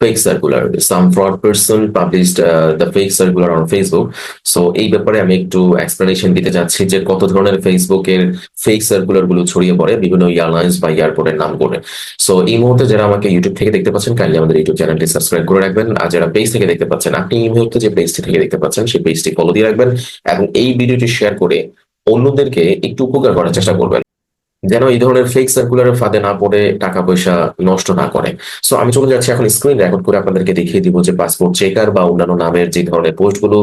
fake circular. Some fraud person published uh, the fake circular on Facebook. এই ব্যাপারে আমি একটু এক্সপ্লেনেশন দিতে যাচ্ছি যে কত ধরনের ফেসবুকের ফেক সার্কুলারগুলো ছড়িয়ে পড়ে বিভিন্ন এয়ারলাইন্স বা এয়ারপোর্টের নাম করে সো এই মুহূর্তে যারা আমাকে ইউটিউব থেকে দেখতে পাচ্ছেন কাইন্ডলি আমাদের ইউটিউব চ্যানেলটি সাবস্ক্রাইব করে রাখবেন আর যারা পেজ থেকে দেখতে পাচ্ছেন আপনি এই মুহূর্তে যে পেজটি থেকে দেখতে পাচ্ছেন সেই পেজটি ফলো দিয়ে রাখবেন এবং এই ভিডিওটি শেয়ার করে অন্যদেরকে একটু উপকার করার চেষ্টা করবেন যেন এই ধরনের ফেক সার্কুলারের ফাঁদে না পড়ে টাকা পয়সা নষ্ট না করে। সো আমি চলে যাচ্ছি এখন স্ক্রিন রেকর্ড করে আপনাদেরকে দেখিয়ে দিব যে পাসপোর্ট চেকার বা অন্যান্য নামের যে ধরনের পোস্টগুলো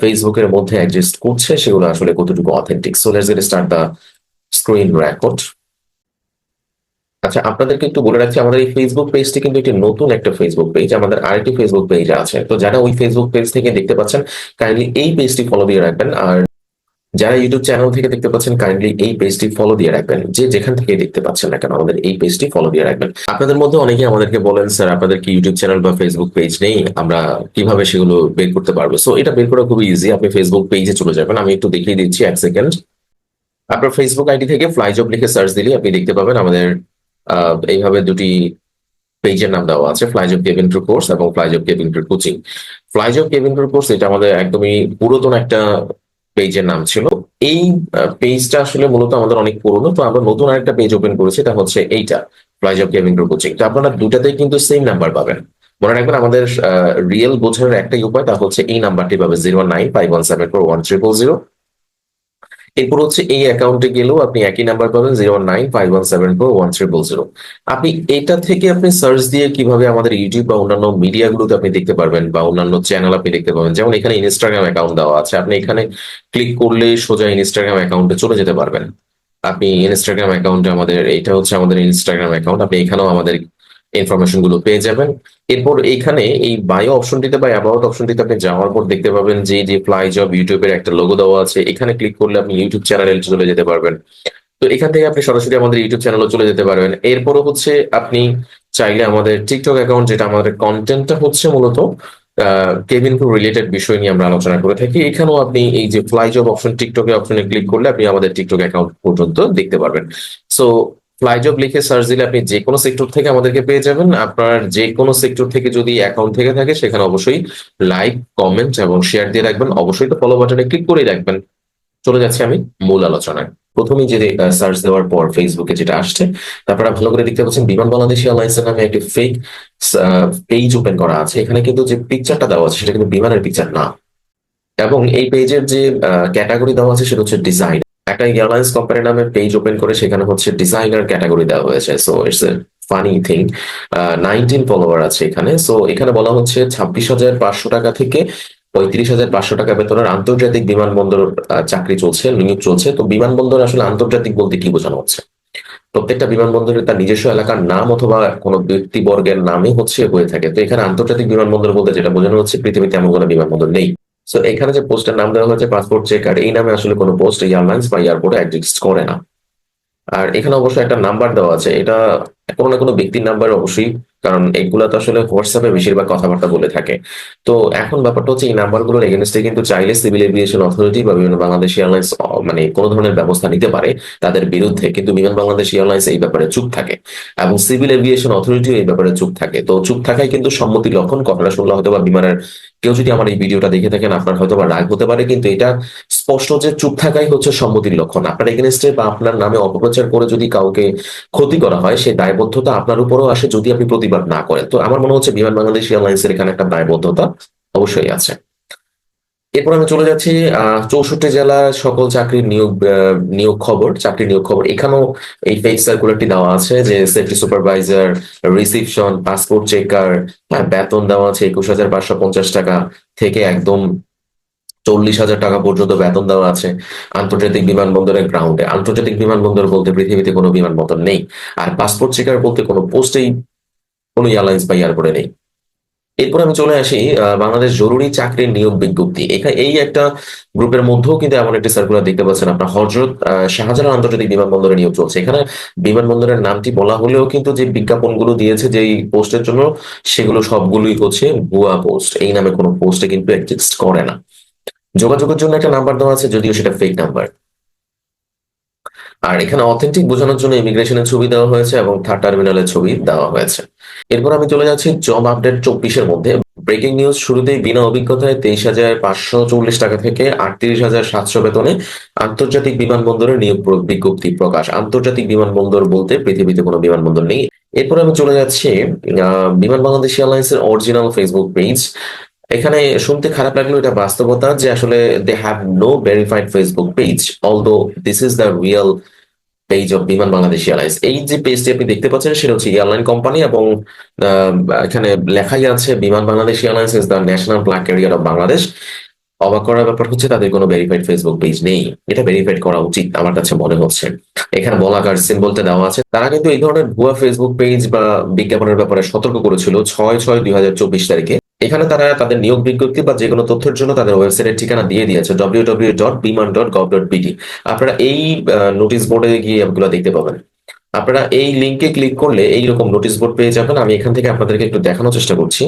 ফেসবুকের মধ্যে এক্সিস্ট করছে, সেগুলো আসলে কতটুকু authentic so let's get start the screen record আচ্ছা আপনাদেরকে একটু বলে রাখছি আমাদের এই ফেসবুক পেজটি কিন্তু একটি নতুন একটা ফেসবুক পেজ আমাদের আরেকটি ফেসবুক পেজ আছে। তো যারা ওই ফেসবুক পেজ থেকে দেখতে পাচ্ছেন কাইন্ডলি এই পেজটি ফলো দিয়ে রাখবেন। আর যারা ইউটিউব চ্যানেল থেকে দেখতে পাচ্ছেন কাইন্ডলি এই পেজটি ফলো দিয়ে রাখবেন। যে যেখান থেকে দেখতে পাচ্ছেন না কেন, আমাদের এই পেজটি ফলো দিয়ে রাখবেন। আপনাদের মধ্যে অনেকে আমাদেরকে বলেন, স্যার, আপনাদের কি ইউটিউব চ্যানেল বা ফেসবুক পেজ নেই? আমরা কীভাবে সেগুলো বের করতে পারব? সো এটা বের করা খুবই ইজি আপনি ফেসবুক পেজে চলে যাবেন। আমি একটু দেখিয়ে দিচ্ছি এক সেকেন্ড আপনার ফেসবুক আইডি থেকে ফ্লাইজব লিখে সার্চ দিলে আপনি দেখতে পাবেন আমাদের এইভাবে দুটি পেজের নাম দেওয়া আছে ফ্লাইজব কেভিন ট্রু কোর্স এবং ফ্লাইজব কেভিন ট্রু কোচিং ফ্লাইজব কেভিন ট্রু কোর্স এটা আমাদের একদমই পুরাতন একটা পেজের নাম ছিল। এই পেজটা আসলে মূলত আমাদের অনেক পুরনো, তো আমরা নতুন আরেকটা পেজ ওপেন করেছি, এটা হচ্ছে এইটা prize of gaming group coaching তো আপনারা দুটাতেই কিন্তু সেম নাম্বার পাবেন। মনে রাখবেন আমাদের রিয়েল বোঝানোর একটাই উপায়, তা হচ্ছে এই নাম্বারটি পাবে zero nine five one seven four one triple zero এরপর হচ্ছে এই অ্যাকাউন্টে গেলেও আপনি একই নাম্বার পাবেন zero nine five one seven four one triple zero আপনি এটা থেকে আপনি সার্চ দিয়ে কীভাবে আমাদের ইউটিউব বা অন্যান্য মিডিয়াগুলোতে আপনি দেখতে পারবেন বা অন্যান্য চ্যানেল আপনি দেখতে পাবেন যেমন এখানে ইনস্টাগ্রাম অ্যাকাউন্ট দেওয়া আছে। আপনি এখানে ক্লিক করলে সোজা ইনস্টাগ্রাম অ্যাকাউন্টে চলে যেতে পারবেন। আপনি ইনস্টাগ্রাম অ্যাকাউন্টে আমাদের এটা হচ্ছে আমাদের ইনস্টাগ্রাম অ্যাকাউন্ট আপনি এখানেও আমাদের ইনফরমেশনগুলো পেয়ে যাবেন। এরপর এখানে এই বায়ো অপশনটিতে বা অ্যাবাউট অপশনটিতে আপনি যাওয়ার পর দেখতে পাবেন যে যে ফ্লাই জব ইউটিউবের একটা লোগো দেওয়া আছে। এখানে ক্লিক করলে আপনি ইউটিউব চ্যানেলে চলে যেতে পারবেন। তো এখান থেকে আপনি সরাসরি আমাদের ইউটিউব চ্যানেলে চলে যেতে পারবেন। এরপরও হচ্ছে আপনি চাইলে আমাদের টিকটক অ্যাকাউন্ট যেটা আমাদের কন্টেন্টটা হচ্ছে মূলত কেবিন রিলেটেড বিষয় নিয়ে আমরা আলোচনা করে থাকি। এখানেও আপনি এই যে ফ্লাই জব অপশন টিকটকে অপশনে ক্লিক করলে আপনি আমাদের টিকটক অ্যাকাউন্ট পর্যন্ত দেখতে পারবেন। সো ফ্লাইজব লিখে সার্চ দিলে আপনি যে কোনো সেক্টর থেকে আমাদেরকে পেয়ে যাবেন। আপনার যে কোনো সেক্টর থেকে যদি অ্যাকাউন্ট থেকে থাকে, সেখানে অবশ্যই লাইক কমেন্ট এবং শেয়ার দিয়ে রাখবেন। অবশ্যই তো ফলো বাটনে ক্লিক করে রাখবেন। চলে যাচ্ছি আমি মূল আলোচনায়। প্রথমেই যে সার্চ দেওয়ার পর ফেসবুকে যেটা আসছে, তারপরে ভালো করে দেখতে পাচ্ছেন, বিমান বাংলাদেশ এয়ারলাইন্সের নামে একটি ফেক পেজ ওপেন করা আছে। এখানে কিন্তু যে পিকচারটা দেওয়া আছে, সেটা কিন্তু বিমানের পিকচার না। এবং এই পেজের যে ক্যাটাগরি দেওয়া আছে, সেটা হচ্ছে ডিজাইন একটা এয়ারলাইন্স কোম্পানির নামে পেজ ওপেন করে সেখানে হচ্ছে ডিজাইনার ক্যাটাগরি দেওয়া হয়েছে। So it's funny thing nineteen follower আছে এখানে। সো এখানে বলা হচ্ছে ছাব্বিশ হাজার পাঁচশো টাকা থেকে পঁয়ত্রিশ হাজার পাঁচশো টাকা বেতনের আন্তর্জাতিক বিমানবন্দর চাকরি চলছে, নিয়োগ চলছে। তো বিমানবন্দর আসলে আন্তর্জাতিক বলতে কি বোঝানো হচ্ছে? প্রত্যেকটা বিমানবন্দরে তার নিজস্ব এলাকার নাম অথবা কোনো ব্যক্তিবর্গের নামে হচ্ছে হয়ে থাকে। তো এখানে আন্তর্জাতিক বিমানবন্দর বলতে যেটা বোঝানো হচ্ছে, পৃথিবীতে এমন কোনো বিমানবন্দর নেই। সো এখানে যে পোস্টের নাম দেওয়া হয়েছে পাসপোর্ট চেকার এই নামে আসলে কোনো পোস্ট এয়ারলাইন্স বা এয়ারপোর্টে এক্সিস্ট করে না। আর এখানে অবশ্যই একটা নাম্বার দেওয়া আছে। এটা কোনো না কোনো ব্যক্তির নাম্বার অবশ্যই কারণ এগুলা তো আসলে হোয়াটসঅ্যাপে বেশিরভাগ কথাবার্তা বলে থাকে। তো এখন ব্যাপারটা হচ্ছে এই নাম্বার নাম্বারগুলোর এগেনস্টে কিন্তু চাইলে সিভিল এভিয়েশন অথরিটি বা বিভিন্ন বাংলাদেশ এয়ারলাইন্স মানে কোনো ধরনের ব্যবস্থা নিতে পারে তাদের বিরুদ্ধে। কিন্তু বিমান বাংলাদেশ এয়ারলাইন্স এই ব্যাপারে চুপ থাকে এবং সিভিল এভিয়েশন অথরিটিও এই ব্যাপারে চুপ থাকে। তো চুপ থাকায় কিন্তু সম্মতি লক্ষণ। কথাটা শুনলে হয়তো বা বিমানের কেউ যদি আমার এই ভিডিওটা দেখে থাকেন, আপনার হয়তো বা রাগ হতে পারে, কিন্তু এটা স্পষ্ট যে চুপ থাকাই হচ্ছে সম্মতির লক্ষণ। আপনার এগেনস্টে বা আপনার নামে অপপ্রচার করে যদি কাউকে ক্ষতি করা হয় সেই দায়বদ্ধতা আপনার উপরও আসে। যদি আপনি প্রতিবাদ না করেন। তো আমার মনে হচ্ছে বিমান বাংলাদেশ এয়ারলাইন্সের এখানে একটা দায়বদ্ধতা অবশ্যই আছে। এরপর আমি চলে যাচ্ছি আহ চৌষট্টি জেলার সকল চাকরির নিয়োগ নিয়োগ খবর চাকরি নিয়োগ খবর। এখানেও এই ফেক সার্কুলারটি দেওয়া আছে যে safety supervisor reception passport checker বেতন দেওয়া আছে একুশ হাজার পাঁচশো পঞ্চাশ টাকা থেকে একদম চল্লিশ হাজার টাকা পর্যন্ত বেতন দেওয়া আছে আন্তর্জাতিক বিমানবন্দরের গ্রাউন্ডে আন্তর্জাতিক বিমানবন্দর বলতে পৃথিবীতে কোনো বিমানবন্দর নেই। আর পাসপোর্ট চেকার বলতে কোনো পোস্টেই কোনো এয়ারলাইন্স বা এয়ারপোর্টে নেই। এরপর আমি চলে আসি বাংলাদেশ জরুরি চাকরির নিয়োগ বিজ্ঞপ্তি। এখানে এই একটা গ্রুপের মধ্যেও কিন্তু এমন একটি সার্কুলার দেখতে পাচ্ছেন আপনার। হজরত শাহজালাল আন্তর্জাতিক বিমানবন্দরে নিয়োগ চলছে। এখানে বিমানবন্দরের নামটি বলা হলেও কিন্তু যে বিজ্ঞাপনগুলো দিয়েছে যেই পোস্টের জন্য, সেগুলো সবগুলোই হচ্ছে ভুয়া পোস্ট। এই নামে কোনো পোস্টে কিন্তু এক্সিস্ট করে না। যোগাযোগের জন্য একটা নাম্বার দেওয়া আছে, যদিও সেটা ফেক নাম্বার আর এখানে অথেন্টিক বোঝানোর জন্য ইমিগ্রেশনের ছবি দেওয়া হয়েছে এবং থার্ড টার্মিনালের ছবি দেওয়া হয়েছে। এরপর আমি চলে যাচ্ছি জব আপডেট চব্বিশের মধ্যে। ব্রেকিং নিউজ শুরুতেই বিনা অভিজ্ঞতায় তেইশ হাজার পাঁচশো চল্লিশ টাকা থেকে আটত্রিশ হাজার সাতশো বেতনে আন্তর্জাতিক বিমানবন্দরে নিয়োগ বিজ্ঞপ্তি প্রকাশ। আন্তর্জাতিক বিমানবন্দর বলতে পৃথিবীতে কোনো বিমানবন্দর নেই। এরপর আমি চলে যাচ্ছি বিমান বাংলাদেশ এয়ারলাইন্স এর অরিজিনাল ফেসবুক পেজ এখানে শুনতে খারাপ লাগল এটা বাস্তবতা যে আসলে they have no verified Facebook page although this is the real page of Biman Bangladesh airlines এই যে পেজটি আপনি দেখতে পাচ্ছেন, সেটা হচ্ছে এয়ারলাইন কোম্পানি এবং এখানে লেখাই আছে Biman Bangladesh airlines is the national flag carrier of Bangladesh অবাক করার ব্যাপার হচ্ছে তাদের কোনো ভেরিফাইড ফেসবুক পেজ নেই। এটা ভেরিফাইড করা উচিত আমার কাছে মনে হচ্ছে। এখানে বলাকার সিম্বলতে দেওয়া আছে। তারা কিন্তু এই ধরনের ভুয়া ফেসবুক পেজ বা বিজ্ঞাপনের ব্যাপারে সতর্ক করেছিল ছয় ছয় দুই তারিখে। এখানে তারা তাদের নিয়োগ বিজ্ঞপ্তি বা যে কোনো তথ্যের জন্য তাদের ওয়েবসাইটের ঠিকানা দিয়ে দিয়েছে W W dot Biman dot gov dot BD আপনারা এই নোটিশ বোর্ডে গিয়ে এগুলো দেখতে পাবেন। আপনারা এই লিঙ্কে ক্লিক করলে এইরকম নোটিশ বোর্ড পেয়ে যাবেন। আমি এখান থেকে আপনাদেরকে একটু দেখানোর চেষ্টা করছি।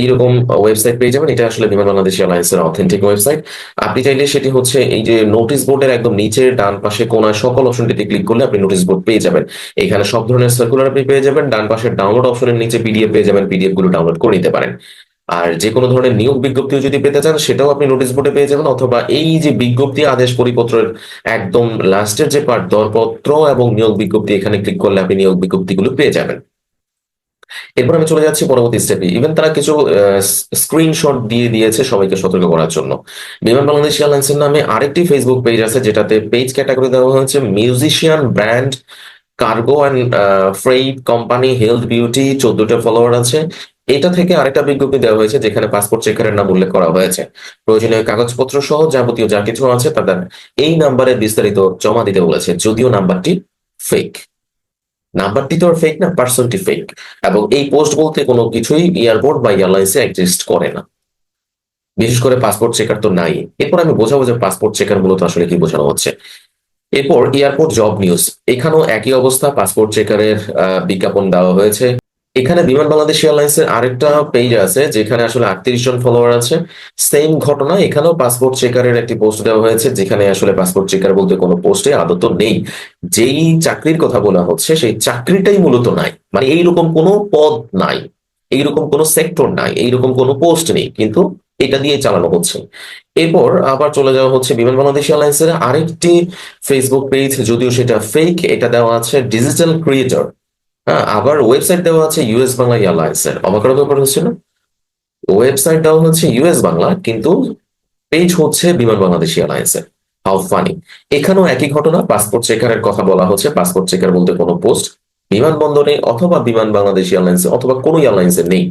এইরকম ওয়েবসাইট পেয়ে যাবেন। এটা আসলে বিমান বাংলাদেশ এয়ারলাইন্সের অথেন্টিক ওয়েবসাইট আপনি চাইলে সেটি হচ্ছে এই যে নোটিশ বোর্ডের একদম নিচে ডান পাশে কোনায় সকল অপশনটিতে ক্লিক করলে আপনি নোটিশ বোর্ড পেয়ে যাবেন। এখানে সব ধরনের সার্কুলার আপনি পেয়ে যাবেন। ডান পাশে ডাউনলোড অপশনের নিচে পিডিএফ পেয়ে যাবেন। পিডিএফগুলো ডাউনলোড করে নিতে পারেন। আর যে কোনো ধরনের নিয়োগ বিজ্ঞপ্তিও যদি পেতে চান, সেটাও আপনি নোটিশ বোর্ডে পেয়ে যাবেন। অথবা এই যে বিজ্ঞপ্তি, আদেশ পরিপত্রের একদম লাস্টের যে পার্ট দরপত্র এবং নিয়োগ বিজ্ঞপ্তি, এখানে ক্লিক করলে আপনি নিয়োগ বিজ্ঞপ্তিগুলো পেয়ে যাবেন। এরপর আমি চলে যাচ্ছি পরবর্তী স্টেপে ইভেন তারা কিছু স্ক্রিনশট দিয়ে দিয়েছে সবাইকে সতর্ক করার জন্য। বিমান বাংলাদেশ এয়ারলাইন্সের নামে আরেকটি ফেসবুক পেজ আছে, যেটাতে পেজ ক্যাটাগরি দেওয়া হয়েছে musician brand cargo and freight company health beauty চোদ্দটা ফলোয়ার আছে। এটা থেকে আরেকটা বিজ্ঞপ্তি দেওয়া হয়েছে, যেখানে পাসপোর্ট চেকারের নাম উল্লেখ করা হয়েছে। প্রয়োজনীয় কাগজপত্র সহ যাবতীয় যা কিছু আছে তাদের এই নাম্বারে বিস্তারিত জমা দিতে বলেছে, যদিও নাম্বারটি ফেক নাম্বারটি তো আর ফেক না পার্সনটি ফেক এবং এই পোস্ট বলতে কোনো কিছুই এয়ারপোর্ট বা এয়ারলাইন্সে এক্সিস্ট করে না। বিশেষ করে পাসপোর্ট চেকার তো নাই। এরপর আমি বোঝাবো যে পাসপোর্ট চেকার মূলত আসলে কি বোঝানো হচ্ছে। এরপর এয়ারপোর্ট জব নিউজ এখানেও একই অবস্থা পাসপোর্ট চেকারের বিজ্ঞাপন দেওয়া হয়েছে। এখানে বিমান বাংলাদেশ এয়ারলাইন্স এর আরেকটা পেজ আছে, যেখানে আসলে আটত্রিশ জন ফলোয়ার আছে। সেম ঘটনা, এখানেও পাসপোর্ট চেকারের একটি পোস্ট দেওয়া হয়েছে, যেখানে আসলে পাসপোর্ট চেকার বলতে কোনো পোস্টে আদত নেই। যেই চাকরির কথা বলা হচ্ছে, সেই চাকরিটাই মূলত নাই। মানে এইরকম কোনো পদ নাই, এইরকম কোনো সেক্টর নাই, এইরকম কোনো পোস্ট নেই, কিন্তু এটা দিয়ে চালানো হচ্ছে। এরপর আবার চলে যাওয়া হচ্ছে বিমান বাংলাদেশ এয়ারলাইন্সের আরেকটি ফেসবুক পেজ যদিও সেটা ফেক এটা দেওয়া আছে ডিজিটাল ক্রিয়েটর হ্যাঁ আবার ওয়েবসাইট দেওয়া আছে ইউএস বাংলা এয়ারলাইন্সের অবাক করার ব্যাপার হচ্ছে না ওয়েবসাইট দেওয়া হচ্ছে ইউএস বাংলা, কিন্তু পেজ হচ্ছে বিমান বাংলাদেশ এয়ারলাইন্সের হাউ ফানি এখানেও একই ঘটনা পাসপোর্ট চেকারের কথা বলা হচ্ছে পাসপোর্ট চেকার বলতে কোনো পোস্ট বিমানবন্দরে অথবা বিমান বাংলাদেশ এয়ারলাইন্সে অথবা কোনো এয়ারলাইন্সে নেই।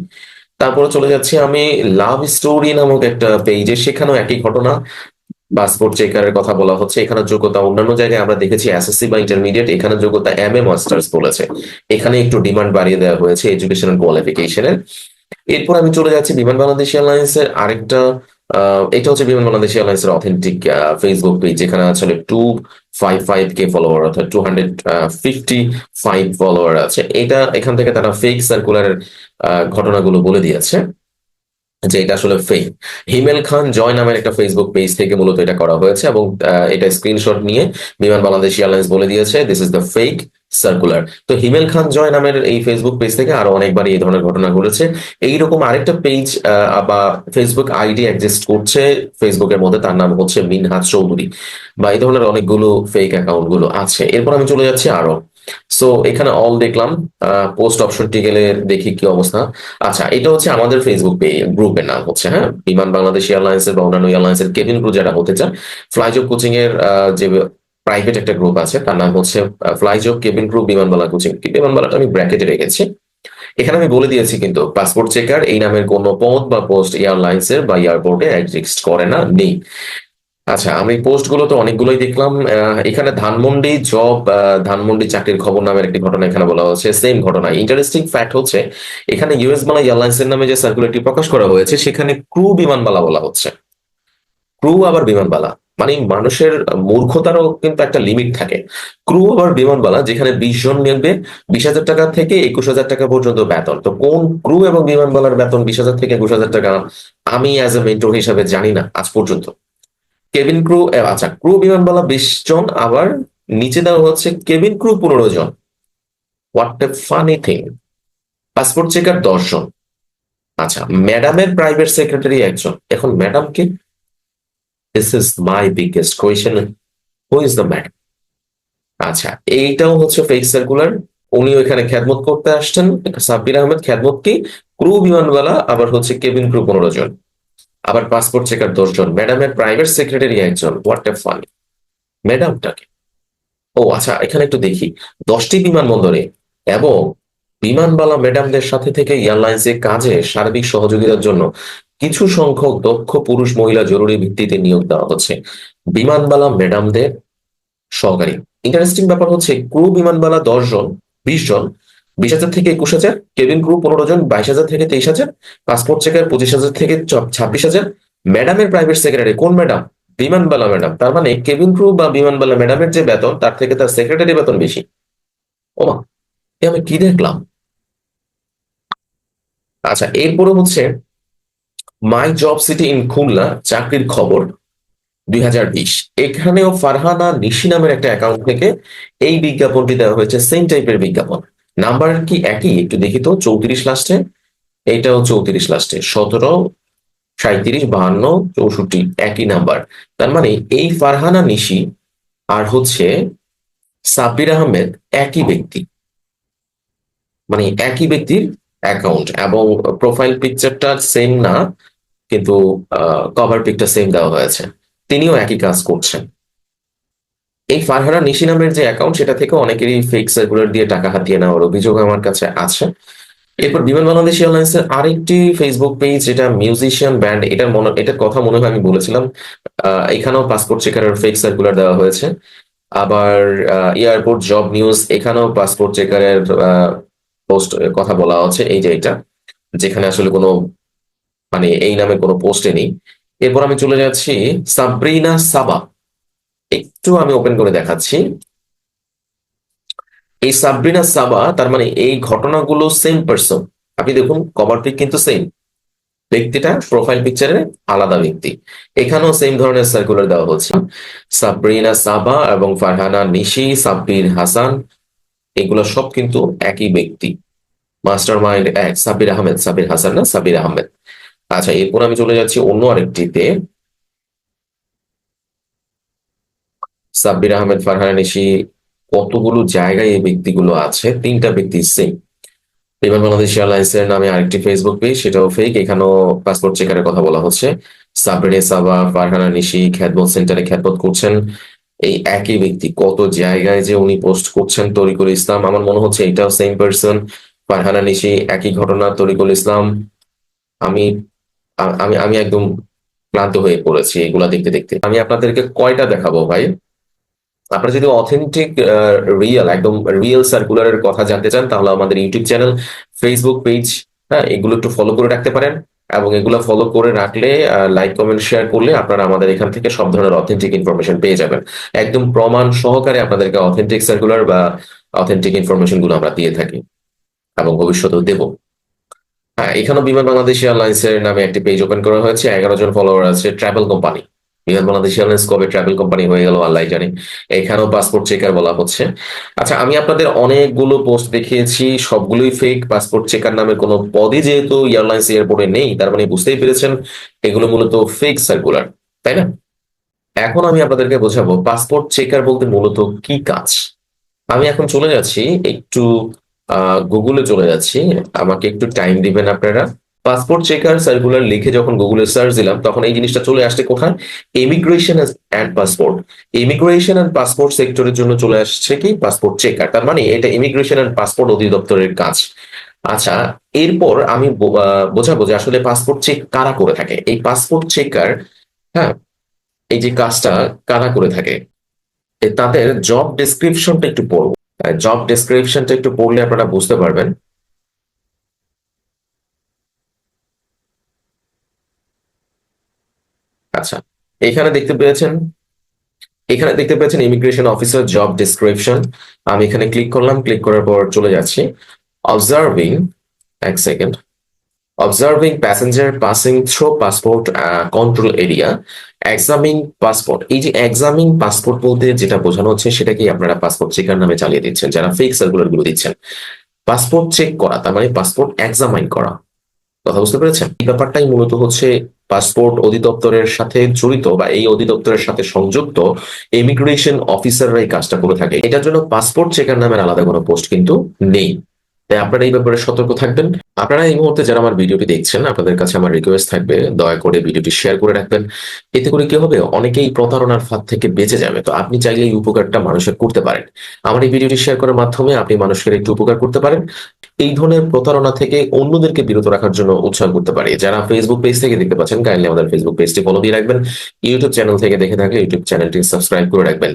তারপরে চলে যাচ্ছি আমি লাভ স্টোরি নামক একটা পেজে সেখানেও একই ঘটনা। পাসপোর্ট চেকারের কথা বলা হচ্ছে। এখানে যোগ্যতা অন্যান্য জায়গায় আমরা দেখেছি এসএসসি বা ইন্টারমিডিয়েট এখানে যোগ্যতা এম এ মাস্টার্স বলেছে। এখানে একটু ডিমান্ড বাড়িয়ে দেওয়া হয়েছে এডুকেশনাল কোয়ালিফিকেশনের এরপর আমি চলে যাচ্ছি বিমান বাংলাদেশ এয়ারলাইন্স এর আরেকটা এটা হচ্ছে বিমান বাংলাদেশ এয়ারলাইন্স এর অথেন্টিক ফেসবুক পেজ যেখানে আসলে two five five K follower অর্থাৎ two hundred fifty five follower আছে। এটা এখান থেকে তারা ফেক সার্কুলারের ঘটনাগুলো বলে দিয়েছে। যে এটা আসলে ফেক হিমেল খান জয় নামের একটা ফেসবুক পেজ থেকে মূলত এটা করা হয়েছে এবং এটা স্ক্রিনশট নিয়ে বিমান বাংলাদেশ এয়ারলাইন্স বলে দিয়েছে this is the fake circular তো হিমেল খান জয় নামের এই ফেসবুক পেজ থেকে আরও অনেকবার এই ধরনের ঘটনা ঘটেছে। এইরকম আরেকটা পেজ বা ফেসবুক আইডি এক্সিস্ট করছে ফেসবুকের মধ্যে, তার নাম হচ্ছে মিনহাজ চৌধুরী। বা এই ধরনের অনেকগুলো ফেক অ্যাকাউন্টগুলো আছে। এরপর আমি চলে যাচ্ছি আরও সো এখানে অল দেখলাম পোস্ট অপশনটি গেলে দেখি কি অবস্থা। আচ্ছা এটা হচ্ছে আমাদের ফেসবুক গ্রুপের নাম হচ্ছে হ্যাঁ? বিমান বাংলাদেশ এয়ারলাইন্স এর বা অন্যান্য এয়ারলাইন্স এর কেবিন গ্রুপ যারা হতে চান ফ্লাইজব কোচিং এর যে প্রাইভেট একটা গ্রুপ আছে, তার নাম হচ্ছে ফ্লাইজব কেবিন গ্রুপ বিমানবালা কোচিং বিমানবালাটা আমি ব্র্যাকেটে রেখেছি। এখানে আমি বলে দিয়েছি কিন্তু পাসপোর্ট চেকার এই নামের কোনো পদ বা পোস্ট এয়ারলাইন্স এর বা এয়ারপোর্টে এক্সিস্ট করে না, নেই। আচ্ছা আমি পোস্টগুলো তো অনেকগুলোই দেখলাম। এখানে ধানমন্ডি জব ধানমন্ডি চাকরির খবর নামের একটি ঘটনা এখানে বলা হচ্ছে। সেম ঘটনা। ইন্টারেস্টিং ফ্যাক্ট হচ্ছে, এখানে ইউএস বাংলা এয়ারলাইন্স এর নামে যে সার্কুলারটি প্রকাশ করা হয়েছে, সেখানে ক্রু বিমানবালা বলা হচ্ছে। ক্রু আবার বিমানবালা। মানে মানুষের মূর্খতারও কিন্তু একটা লিমিট থাকে। ক্রু আবার বিমানবালা, যেখানে বিশ জন নেবে, বিশ হাজার টাকা থেকে একুশ হাজার টাকা পর্যন্ত বেতন। তো কোন ক্রু এবং বিমানবালার বেতন বিশ হাজার থেকে একুশ হাজার টাকা? আমি অ্যাজ এ মেন্টর হিসাবে জানি না, আজ পর্যন্ত। কেবিন ক্রু আচ্ছা ক্রু বিমানবালা বিশ জন, আবার নিচে দেওয়া হচ্ছে কেবিন ক্রু পনেরো জন। What a funny thing passport checker দশ জন। আচ্ছা ম্যাডামের প্রাইভেট সেক্রেটারি একজন। এখন madam K this is my biggest question who is the madam আচ্ছা এইটাও হচ্ছে ফেক সার্কুলার উনিও এখানে খ্যাতমত করতে আসছেন। সাব্বির আহমেদ খ্যাতমত কি? ক্রু বিমানওয়ালা, আবার হচ্ছে কেবিন ক্রু পনেরো জন। আবার পাসপোর্ট চেকার দশ জন ম্যাডামের প্রাইভেট সেক্রেটারি একজন। হোয়াট এ ফানি ম্যাডামটাকে ও আচ্ছা এখানে একটু দেখি। দশটি বিমানবন্দরে এবং বিমানবালা ম্যাডামদের সাথে থেকে এয়ারলাইন্সের কাজে সার্বিক সহযোগিতার জন্য কিছু সংখ্যক দক্ষ পুরুষ মহিলা জরুরি ভিত্তিতে নিয়োগ দেওয়া হচ্ছে। বিমানবালা ম্যাডামদের সহকারী। ইন্টারেস্টিং ব্যাপার হচ্ছে ক্রু বিমানবালা দশ জন বিশ জন বিশ হাজার থেকে একুশ হাজার, কেবিন ক্রু পনেরো জন, বাইশ হাজার থেকে তেইশ হাজার, পাসপোর্ট চেকার পঁচিশ হাজার থেকে ছাব্বিশ হাজার। ম্যাডামের প্রাইভেট সেক্রেটারি, কোন ম্যাডাম? বিমানবালা ম্যাডাম। তার মানে কেবিন ক্রু বা বিমানবালা ম্যাডামের যে বেতন, তার থেকে তার সেক্রেটারি বেতন বেশি। ওমা, এ আমি কি দেখলাম? আচ্ছা এরপরে হচ্ছে my job city in Khulna, চাকরির খবর দুই হাজার বিশ। এখানেও ফারহানা নিশি নামের একটা অ্যাকাউন্ট থেকে এই বিজ্ঞাপনটি দেওয়া হয়েছে, সেম টাইপের বিজ্ঞাপন। নাম্বার কি একই? একটু দেখি তো, চৌত্রিশ লাস্টে এইটাও চৌত্রিশ লাস্টে সতেরো সাঁত্রিশ বাহান্ন, চৌষট্টি, একই নাম্বার। তার মানে এই ফারহানা নিশি আর হচ্ছে সাব্বির আহমেদ একই ব্যক্তি। মানে একই ব্যক্তির অ্যাকাউন্ট এবং প্রোফাইল পিকচারটা সেম না, কিন্তু কভার পিকটা সেম দেওয়া হয়েছে। তিনিও একই কাজ করছেন। এই ফারহানা নিশি নামের যে অ্যাকাউন্ট সেটা থেকে অনেকেরই ফেক সার্কুলার দিয়ে টাকা হাতিয়ে নেওয়ার অভিযোগ আমার কাছে আছে। এরপর বিমান বাংলাদেশ এয়ারলাইন্সের আরেকটি ফেসবুক পেজ যেটা মিউজিশিয়ান ব্যান্ড এটার মনে, এটার কথা মনে হয় আমি বলেছিলাম। এখানেও পাসপোর্ট চেকারের ফেক সার্কুলার দেওয়া হয়েছে। আবার এয়ারপোর্ট জব নিউজ এখানেও পাসপোর্ট চেকারের পোস্ট কথা বলা হচ্ছে এই যে এটা, যেখানে আসলে কোনো মানে এই নামে কোনো পোস্টে নেই। এরপর আমি চলে যাচ্ছি, সাবরিনা সাবা। একটু আমি ওপেন করে দেখাচ্ছি। এই সাবরিনা সাবা তার মানে এই ঘটনাগুলো সেম পারসন আপনি দেখুন কভার পিক কিন্তু সেম ব্যক্তিটা প্রোফাইল পিকচারে আলাদা ব্যক্তি। এখানেও সেম ধরনের সার্কুলার দেওয়া হচ্ছে। সাবরিনা সাবা এবং ফারহানা নিশি সাব্বির হাসান এগুলো সব কিন্তু একই ব্যক্তি। মাস্টার মাইন্ড এক সাবির আহমেদ সাবির হাসান না সাবির আহমেদ আচ্ছা এরপর আমি চলে যাচ্ছি অন্য আরেকটিতে। সাব্বির আহমেদ, ফারহানা নিশি, কতগুলো জায়গায় এই ব্যক্তিগুলো আছে? তিনটা ব্যক্তি সেম বিমান বাংলাদেশ এয়ারলাইন্সের নামে আরেকটি ফেসবুক পেজ সেটাও ফেক এখানেও পাসপোর্ট চেকারের কথা বলা হচ্ছে। সাবরিনে সাবা, ফারহানা নিশি খ্যাতমত সেন্টারে খ্যাতমত করছেন। এই একই ব্যক্তি, কত জায়গায় যে উনি পোস্ট করছেন তরিকুল ইসলাম, আমার মনে হচ্ছে এটাও সেম পার্সন ফারহানা নিশি, একই ঘটনা, তরিকুল ইসলাম। আমি আমি আমি একদম ক্লান্ত হয়ে পড়েছি এগুলা দেখতে দেখতে। আমি আপনাদেরকে কয়টা দেখাবো ভাই? আপনারা যদি অথেন্টিক রিয়েল একদম রিয়েল সার্কুলারের কথা জানতে চান, তাহলে আমাদের ইউটিউব চ্যানেল ফেসবুক পেজ হ্যাঁ এগুলো একটু ফলো করে রাখতে পারেন। এবং এগুলো ফলো করে রাখলে লাইক কমেন্ট শেয়ার করলে আপনারা আমাদের এখান থেকে সব ধরনের অথেন্টিক ইনফরমেশন পেয়ে যাবেন। একদম প্রমাণ সহকারে আপনাদেরকে অথেন্টিক সার্কুলার বা অথেন্টিক ইনফরমেশনগুলো আমরা দিয়ে থাকি এবং ভবিষ্যতেও দেবো। হ্যাঁ এখানেও বিমান বাংলাদেশ এয়ারলাইন্স এর নামে একটি পেজ ওপেন করা হয়েছে। এগারো জন ফলোয়ার আছে travel company Biman Bangladesh airlines কবে ট্রাভেল কোম্পানি হয়ে গেল আল্লাহ জানে। এখানেও পাসপোর্ট চেকার বলা হচ্ছে। আচ্ছা আমি আপনাদের অনেকগুলো পোস্ট দেখিয়েছি, সবগুলোই ফেক পাসপোর্ট চেকার নামের কোনো পদই যেহেতু এয়ারলাইন্স এয়ারপোর্টে নেই, তার মানে বুঝতেই পেরেছেন, এগুলো মূলত ফেক সার্কুলার তাই না? এখন আমি আপনাদেরকে বোঝাবো পাসপোর্ট চেকার বলতে মূলত কি কাজ? আমি এখন চলে যাচ্ছি, একটু গুগলে চলে যাচ্ছি, আমাকে একটু টাইম দিবেন আপনারা। পাসপোর্ট চেকার সার্কুলার লিখে যখন গুগলে সার্চ দিলাম, তখন এই জিনিসটা চলে আসছে কোথায়? Immigration and passport immigration and passport সেক্টরের জন্য চলে আসছে কি? পাসপোর্ট চেকার তার মানে এটা ইমিগ্রেশন অ্যান্ড পাসপোর্ট অধিদপ্তরের কাজ। আচ্ছা এরপর আমি বোঝাবো যে আসলে পাসপোর্ট চেক কারা করে থাকে? এই পাসপোর্ট চেকার হ্যাঁ এই যে কাজটা কারা করে থাকে? তাদের জব ডেসক্রিপশনটা একটু পড়ব জব ডেসক্রিপশনটা একটু পড়লে আপনারা বুঝতে পারবেন। আচ্ছা এখানে দেখতে পেয়েছেন, এখানে দেখতে পেয়েছেন ইমিগ্রেশন অফিসার জব ডিসক্রিপশন আমি এখানে ক্লিক করলাম ক্লিক করার পর চলে যাচ্ছি। অবজার্ভিং এক second observing passenger passing through passport control area examining passport এই যে এক্সামিং পাসপোর্ট বলতে যেটা বোঝানো হচ্ছে সেটাকেই আপনারা পাসপোর্ট চেকার নামে চালিয়ে দিচ্ছেন, যারা ফেক সার্কুলারগুলো দিচ্ছেন। পাসপোর্ট চেক করা, তার মানে পাসপোর্ট এক্সামাইন করা। কথা বুঝতে পেরেছেন? এই ব্যাপারটাই মূলত হচ্ছে পাসপোর্ট অধিদপ্তরের সাথে জড়িত বা এই অধিদপ্তরের সাথে সংযুক্ত ইমিগ্রেশন এই কাজটা করে থাকে। এটার জন্য পাসপোর্ট চেকার নামের আলাদা কোনো পোস্ট কিন্তু নেই। তাই আপনারা এই ব্যাপারে সতর্ক থাকবেন। আপনারা এই মুহূর্তে যারা আমার ভিডিওটি দেখছেন, আপনাদের কাছে আমার রিকোয়েস্ট থাকবে, দয়া করে ভিডিওটি শেয়ার করে রাখবেন। এতে করে কি হবে? অনেকেই প্রতারণার ফাঁদ থেকে বেঁচে যাবে। তো আপনি চাইলে এই উপকারটা মানুষের করতে পারেন। আমার এই ভিডিওটি শেয়ার করার মাধ্যমে আপনি মানুষের একটু উপকার করতে পারেন। এই ধরনের প্রতারণা থেকে অন্যদেরকে বিরত রাখার জন্য উৎসাহ করতে পারি। যারা ফেসবুক পেজ থেকে দেখতে পাচ্ছেন কাইন্ডলি আমাদের ফেসবুক পেজটি ফলো দিয়ে রাখবেন। ইউটিউব চ্যানেল থেকে দেখে থাকলে ইউটিউব চ্যানেলটি সাবস্ক্রাইব করে রাখবেন।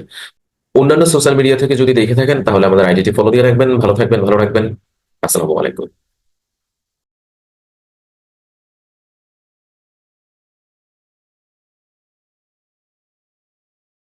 অন্যান্য সোশ্যাল মিডিয়া থেকে যদি দেখে থাকেন, তাহলে আমাদের আইডিটি ফলো দিয়ে রাখবেন। ভালো থাকবেন, ভালো রাখবেন। আসসালামু আলাইকুম।